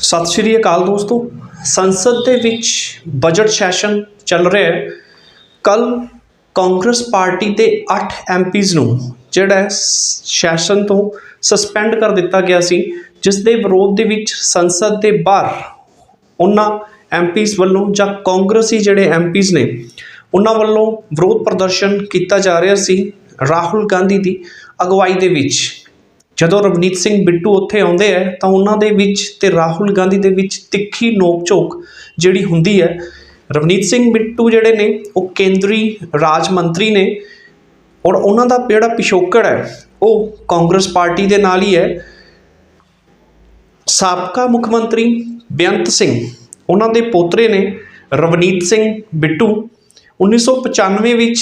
ਸਤਿ ਸ਼੍ਰੀ ਅਕਾਲ ਦੋਸਤੋ। ਸੰਸਦ ਦੇ ਵਿੱਚ ਬਜਟ ਸੈਸ਼ਨ ਚੱਲ ਰਿਹਾ ਹੈ। ਕੱਲ ਕਾਂਗਰਸ ਪਾਰਟੀ ਦੇ 8 ਐਮਪੀਜ਼ ਨੂੰ ਜਿਹੜਾ ਸੈਸ਼ਨ ਤੋਂ ਸਸਪੈਂਡ ਕਰ ਦਿੱਤਾ ਗਿਆ ਸੀ, ਜਿਸ ਦੇ ਵਿਰੋਧ ਦੇ ਵਿੱਚ ਸੰਸਦ ਦੇ ਬਾਹਰ ਉਹਨਾਂ ਐਮਪੀਜ਼ ਵੱਲੋਂ ਜਾਂ ਕਾਂਗਰਸੀ ਜਿਹੜੇ ਐਮਪੀਜ਼ ਨੇ, ਉਹਨਾਂ ਵੱਲੋਂ ਵਿਰੋਧ ਪ੍ਰਦਰਸ਼ਨ ਕੀਤਾ ਜਾ ਰਿਹਾ ਸੀ ਰਾਹੁਲ ਗਾਂਧੀ ਦੀ ਅਗਵਾਈ ਦੇ ਵਿੱਚ। ਜਦੋਂ ਰਵਨੀਤ ਸਿੰਘ ਬਿੱਟੂ ਉੱਥੇ ਆਉਂਦੇ ਹੈ ਤਾਂ ਉਹਨਾਂ ਦੇ ਵਿੱਚ ਤੇ ਰਾਹੁਲ ਗਾਂਧੀ ਦੇ ਵਿੱਚ ਤਿੱਖੀ ਨੋਕ-ਝੋਕ ਜਿਹੜੀ ਹੁੰਦੀ ਹੈ। ਰਵਨੀਤ ਸਿੰਘ ਬਿੱਟੂ ਜਿਹੜੇ ਨੇ, ਉਹ ਕੇਂਦਰੀ ਰਾਜ ਮੰਤਰੀ ਨੇ ਔਰ ਉਹਨਾਂ ਦਾ ਜਿਹੜਾ ਪਿਛੋਕੜ ਹੈ, ਉਹ ਕਾਂਗਰਸ ਪਾਰਟੀ ਦੇ ਨਾਲ ਹੀ ਹੈ। ਸਾਬਕਾ ਮੁੱਖ ਮੰਤਰੀ ਬੇਅੰਤ ਸਿੰਘ, ਉਹਨਾਂ ਦੇ ਪੋਤਰੇ ਨੇ ਰਵਨੀਤ ਸਿੰਘ ਬਿੱਟੂ। 1995 ਵਿੱਚ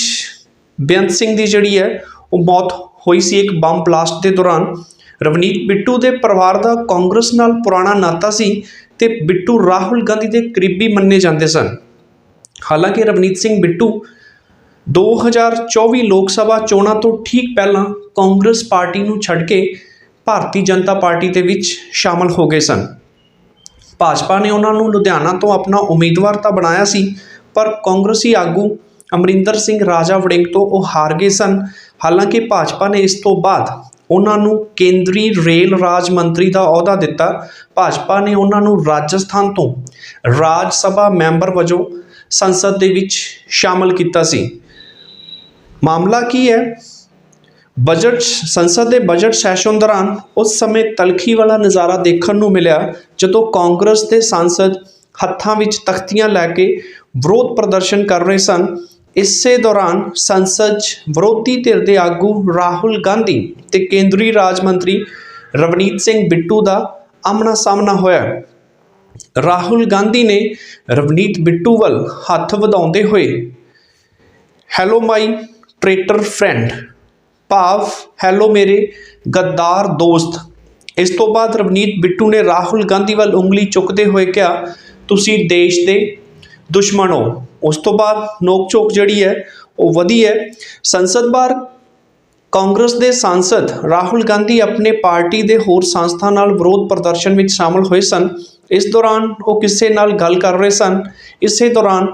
ਬੇਅੰਤ ਸਿੰਘ ਦੀ ਜਿਹੜੀ ਹੈ, ਉਹ ਮੌਤ ਹੋਈ ਸੀ ਇੱਕ ਬੰਬ ਬਲਾਸਟ ਦੇ ਦੌਰਾਨ। ਰਵਨੀਤ ਬਿੱਟੂ ਦੇ ਪਰਿਵਾਰ ਦਾ ਕਾਂਗਰਸ ਨਾਲ ਪੁਰਾਣਾ ਨਾਤਾ ਸੀ ਤੇ ਬਿੱਟੂ ਰਾਹੁਲ ਗਾਂਧੀ ਦੇ ਕਰੀਬੀ ਮੰਨੇ ਜਾਂਦੇ ਸਨ। ਹਾਲਾਂਕਿ ਰਵਨੀਤ ਸਿੰਘ ਬਿੱਟੂ 2024 ਲੋਕ ਸਭਾ ਚੋਣਾਂ ਤੋਂ ਠੀਕ ਪਹਿਲਾਂ ਕਾਂਗਰਸ ਪਾਰਟੀ ਨੂੰ ਛੱਡ ਕੇ ਭਾਰਤੀ ਜਨਤਾ ਪਾਰਟੀ ਦੇ ਵਿੱਚ ਸ਼ਾਮਲ ਹੋ ਗਏ ਸਨ। ਭਾਜਪਾ ਨੇ ਉਹਨਾਂ ਨੂੰ ਲੁਧਿਆਣਾ ਤੋਂ ਆਪਣਾ ਉਮੀਦਵਾਰ ਤਾਂ ਬਣਾਇਆ ਸੀ, ਪਰ ਕਾਂਗਰਸੀ ਆਗੂ ਅਮਰਿੰਦਰ ਸਿੰਘ ਰਾਜਾ ਵੜਿੰਗ ਤੋਂ ਉਹ ਹਾਰ ਗਏ ਸਨ। ਹਾਲਾਂਕਿ ਭਾਜਪਾ ਨੇ ਇਸ ਤੋਂ ਬਾਅਦ ਉਹਨਾਂ ਨੂੰ ਕੇਂਦਰੀ ਰੇਲ ਰਾਜ ਮੰਤਰੀ ਦਾ ਅਹੁਦਾ ਦਿੱਤਾ। ਭਾਜਪਾ ਨੇ ਉਹਨਾਂ ਨੂੰ ਰਾਜਸਥਾਨ ਤੋਂ ਰਾਜ ਸਭਾ ਮੈਂਬਰ ਵਜੋਂ ਸੰਸਦ ਦੇ ਵਿੱਚ ਸ਼ਾਮਲ ਕੀਤਾ ਸੀ। ਮਾਮਲਾ ਕੀ ਹੈ? ਬਜਟ ਸੰਸਦ ਦੇ ਬਜਟ ਸੈਸ਼ਨ ਦੌਰਾਨ ਉਸ ਸਮੇਂ ਤਲਖੀ ਵਾਲਾ ਨਜ਼ਾਰਾ ਦੇਖਣ ਨੂੰ ਮਿਲਿਆ, ਜਦੋਂ ਕਾਂਗਰਸ ਦੇ ਸੰਸਦ ਹੱਥਾਂ ਵਿੱਚ ਤਖਤੀਆਂ ਲੈ ਕੇ ਵਿਰੋਧ ਪ੍ਰਦਰਸ਼ਨ ਕਰ ਰਹੇ ਸਨ। ਇਸੇ ਦੌਰਾਨ ਸੰਸਦ 'ਚ ਵਿਰੋਧੀ ਧਿਰ ਦੇ ਆਗੂ ਰਾਹੁਲ ਗਾਂਧੀ ਤੇ ਕੇਂਦਰੀ ਰਾਜ ਮੰਤਰੀ ਰਵਨੀਤ ਸਿੰਘ ਬਿੱਟੂ ਦਾ ਆਮਣਾ ਸਾਹਮਣਾ ਹੋਇਆ। ਰਾਹੁਲ ਗਾਂਧੀ ਨੇ ਰਵਨੀਤ ਬਿੱਟੂ ਵੱਲ ਹੱਥ ਵਧਾਉਂਦੇ ਹੋਏ, ਹੈਲੋ ਮਾਈ ਟ੍ਰੇਟਰ ਫਰੈਂਡ, ਭਾਵ ਹੈਲੋ ਮੇਰੇ ਗੱਦਾਰ ਦੋਸਤ। ਇਸ ਤੋਂ ਬਾਅਦ ਰਵਨੀਤ ਬਿੱਟੂ ਨੇ ਰਾਹੁਲ ਗਾਂਧੀ ਵੱਲ ਉਂਗਲੀ ਚੁੱਕਦੇ ਹੋਏ ਕਿਹਾ, ਤੁਸੀਂ ਦੇਸ਼ ਦੇ ਦੁਸ਼ਮਣ ਹੋ। ਉਸ ਤੋਂ ਬਾਅਦ ਨੋਕ ਝੋਕ ਜਿਹੜੀ ਹੈ, ਉਹ ਵਧੀ ਹੈ। ਸੰਸਦ ਬਾਹਰ ਕਾਂਗਰਸ ਦੇ ਸਾਂਸਦ ਰਾਹੁਲ ਗਾਂਧੀ ਆਪਣੇ ਪਾਰਟੀ ਦੇ ਹੋਰ ਸੰਸਥਾ ਨਾਲ ਵਿਰੋਧ ਪ੍ਰਦਰਸ਼ਨ ਵਿੱਚ ਸ਼ਾਮਲ ਹੋਏ ਸਨ। ਇਸ ਦੌਰਾਨ ਉਹ ਕਿਸੇ ਨਾਲ ਗੱਲ ਕਰ ਰਹੇ ਸਨ। ਇਸੇ ਦੌਰਾਨ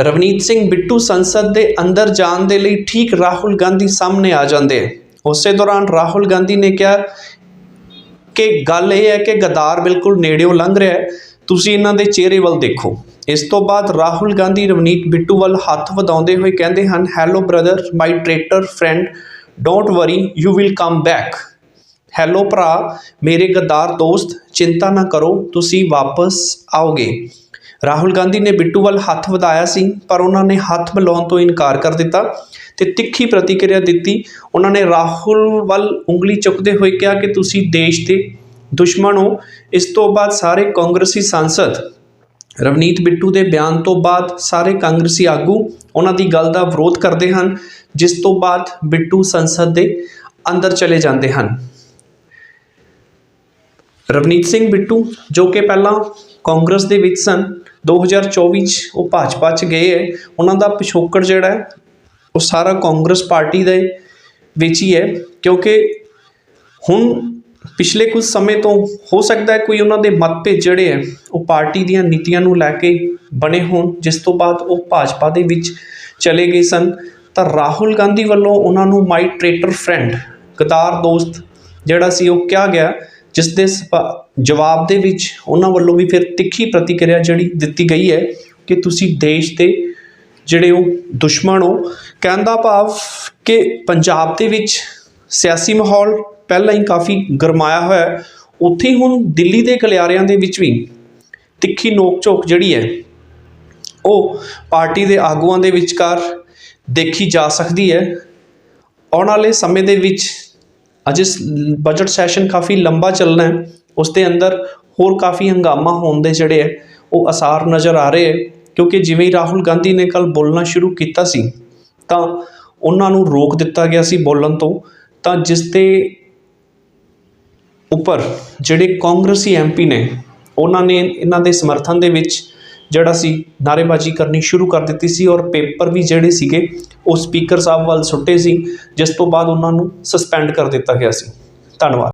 ਰਵਨੀਤ ਸਿੰਘ ਬਿੱਟੂ ਸੰਸਦ ਦੇ ਅੰਦਰ ਜਾਣ ਦੇ ਲਈ ਠੀਕ ਰਾਹੁਲ ਗਾਂਧੀ ਸਾਹਮਣੇ ਆ ਜਾਂਦੇ ਉਸੇ ਦੌਰਾਨ ਰਾਹੁਲ ਗਾਂਧੀ ਨੇ ਕਿਹਾ ਕਿ ਗੱਲ ਇਹ ਹੈ ਕਿ ਗਦਾਰ ਬਿਲਕੁਲ ਨੇੜਿਓਂ ਲੰਘ ਰਿਹਾ ਹੈ। ਤੁਸੀਂ ਇਹਨਾਂ ਦੇ ਚਿਹਰੇ ਵੱਲ ਦੇਖੋ। ਇਸ ਤੋਂ ਬਾਅਦ ਰਾਹੁਲ ਗਾਂਧੀ, ਰਵਨੀਤ ਬਿੱਟੂ ਵੱਲ ਹੱਥ ਵਧਾਉਂਦੇ ਹੋਏ ਕਹਿੰਦੇ ਹਨ hello brother my traitor friend don't worry you will come back hello ਭਰਾ, ਮੇਰੇ ਗੱਦਾਰ ਦੋਸਤ, ਚਿੰਤਾ ਨਾ ਕਰੋ, ਤੁਸੀਂ ਵਾਪਸ ਆਓਗੇ। ਰਾਹੁਲ ਗਾਂਧੀ ਨੇ ਬਿੱਟੂ ਵੱਲ ਹੱਥ ਵਧਾਇਆ ਸੀ, ਪਰ ਉਹਨਾਂ ਨੇ ਹੱਥ ਮਿਲਾਉਣ ਤੋਂ ਇਨਕਾਰ ਕਰ ਦਿੱਤਾ ਤੇ ਤਿੱਖੀ ਪ੍ਰਤੀਕਿਰਿਆ ਦਿੱਤੀ। ਉਹਨਾਂ ਨੇ ਰਾਹੁਲ ਵੱਲ ਉਂਗਲੀ ਚੁੱਕਦੇ ਹੋਏ ਕਿਹਾ ਕਿ ਤੁਸੀਂ ਦੇਸ਼ ਦੇ ਦੁਸ਼ਮਣ ਹੋ। ਇਸ ਤੋਂ ਬਾਅਦ ਸਾਰੇ ਕਾਂਗਰਸੀ ਸੰਸਦ ਰਵਨੀਤ ਬਿੱਟੂ ਦੇ ਬਿਆਨ ਤੋਂ ਬਾਅਦ ਸਾਰੇ ਕਾਂਗਰਸੀ ਆਗੂ ਉਹਨਾਂ ਦੀ ਗੱਲ ਦਾ ਵਿਰੋਧ ਕਰਦੇ ਹਨ, ਜਿਸ ਤੋਂ ਬਾਅਦ ਬਿੱਟੂ ਸੰਸਦ ਦੇ ਅੰਦਰ ਚਲੇ ਜਾਂਦੇ ਹਨ। ਰਵਨੀਤ ਸਿੰਘ ਬਿੱਟੂ, ਜੋ ਕਿ ਪਹਿਲਾਂ ਕਾਂਗਰਸ ਦੇ ਵਿੱਚ ਸਨ 2024 ਚ ਉਹ ਭਾਜਪਾ ਚ ਗਏ ਹੈ। ਉਹਨਾਂ ਦਾ ਪਿਛੋਕੜ ਜਿਹੜਾ ਹੈ, ਉਹ ਸਾਰਾ ਕਾਂਗਰਸ ਪਾਰਟੀ ਦੇ ਵਿੱਚ ਹੀ ਹੈ, ਕਿਉਂਕਿ ਹੁਣ ਪਿਛਲੇ ਕੁਝ ਸਮੇਂ ਤੋਂ ਹੋ ਸਕਦਾ ਹੈ ਕੋਈ ਉਹਨਾਂ ਦੇ ਮਤਭੇਦ ਜਿਹੜੇ ਹੈ, ਉਹ ਪਾਰਟੀ ਦੀਆਂ ਨੀਤੀਆਂ ਨੂੰ ਲੈ ਕੇ ਬਣੇ ਹੋਣ, ਜਿਸ ਤੋਂ ਬਾਅਦ ਉਹ ਭਾਜਪਾ ਦੇ ਵਿੱਚ ਚਲੇ ਗਏ ਸਨ। ਤਾਂ ਰਾਹੁਲ ਗਾਂਧੀ ਵੱਲੋਂ ਉਹਨਾਂ ਨੂੰ ਮਾਈ ਟ੍ਰੇਟਰ ਫਰੈਂਡ ਗਦਾਰ ਦੋਸਤ ਜਿਹੜਾ ਸੀ, ਉਹ ਕਿਹਾ ਗਿਆ, ਜਿਸ ਦੇ ਸਪਾ- ਜਵਾਬ ਦੇ ਵਿੱਚ ਉਹਨਾਂ ਵੱਲੋਂ ਵੀ ਫਿਰ ਤਿੱਖੀ ਪ੍ਰਤੀਕਿਰਿਆ ਜਿਹੜੀ ਦਿੱਤੀ ਗਈ ਹੈ ਕਿ ਤੁਸੀਂ ਦੇਸ਼ ਦੇ ਜਿਹੜੇ ਉਹ ਦੁਸ਼ਮਣ ਹੋ। ਕਹਿਣ ਦਾ ਭਾਵ ਕਿ ਪੰਜਾਬ ਦੇ ਵਿੱਚ ਸਿਆਸੀ ਮਾਹੌਲ ਪਹਿਲਾਂ ਹੀ ਕਾਫੀ ਗਰਮਾਇਆ ਹੋਇਆ ਉੱਥੇ ਹੁਣ ਦਿੱਲੀ ਦੇ ਗਲਿਆਰਿਆਂ ਦੇ ਵਿੱਚ ਵੀ ਤਿੱਖੀ ਨੋਕ ਝੋਕ ਜਿਹੜੀ ਹੈ, ਉਹ ਪਾਰਟੀ ਦੇ ਆਗੂਆਂ ਦੇ ਵਿਚਕਾਰ ਦੇਖੀ ਜਾ ਸਕਦੀ ਹੈ। ਆਉਣ ਵਾਲੇ ਸਮੇਂ ਦੇ ਵਿੱਚ ਅਜੇ ਬਜਟ ਸੈਸ਼ਨ ਕਾਫੀ ਲੰਬਾ ਚੱਲਣਾ ਹੈ। ਉਸ ਦੇ ਅੰਦਰ ਹੋਰ ਕਾਫੀ ਹੰਗਾਮਾ ਹੋਣ ਦੇ ਜਿਹੜੇ ਹੈ, ਉਹ ਅਸਾਰ ਨਜ਼ਰ ਆ ਰਹੇ ਹੈ। ਕਿਉਂਕਿ ਜਿਵੇਂ ਹੀ ਰਾਹੁਲ ਗਾਂਧੀ ਨੇ ਕੱਲ ਬੋਲਣਾ ਸ਼ੁਰੂ ਕੀਤਾ ਸੀ, ਤਾਂ ਉਹਨਾਂ ਨੂੰ ਰੋਕ ਦਿੱਤਾ ਗਿਆ ਸੀ ਬੋਲਣ ਤੋਂ। ਤਾਂ ਜਿਸ 'ਤੇ ਉੱਪਰ ਜਿਹੜੇ ਕਾਂਗਰਸੀ ਐਮਪੀ ਨੇ, ਉਹਨਾਂ ਨੇ ਇਹਨਾਂ ਦੇ ਸਮਰਥਨ ਦੇ ਵਿੱਚ ਜਿਹੜਾ ਸੀ ਨਾਅਰੇਬਾਜ਼ੀ ਕਰਨੀ ਸ਼ੁਰੂ ਕਰ ਦਿੱਤੀ ਸੀ ਔਰ ਪੇਪਰ ਵੀ ਜਿਹੜੇ ਸੀਗੇ, ਉਹ ਸਪੀਕਰ ਸਾਹਿਬ ਵੱਲ ਸੁੱਟੇ ਸੀ, ਜਿਸ ਤੋਂ ਬਾਅਦ ਉਹਨਾਂ ਨੂੰ ਸਸਪੈਂਡ ਕਰ ਦਿੱਤਾ ਗਿਆ ਸੀ। ਧੰਨਵਾਦ।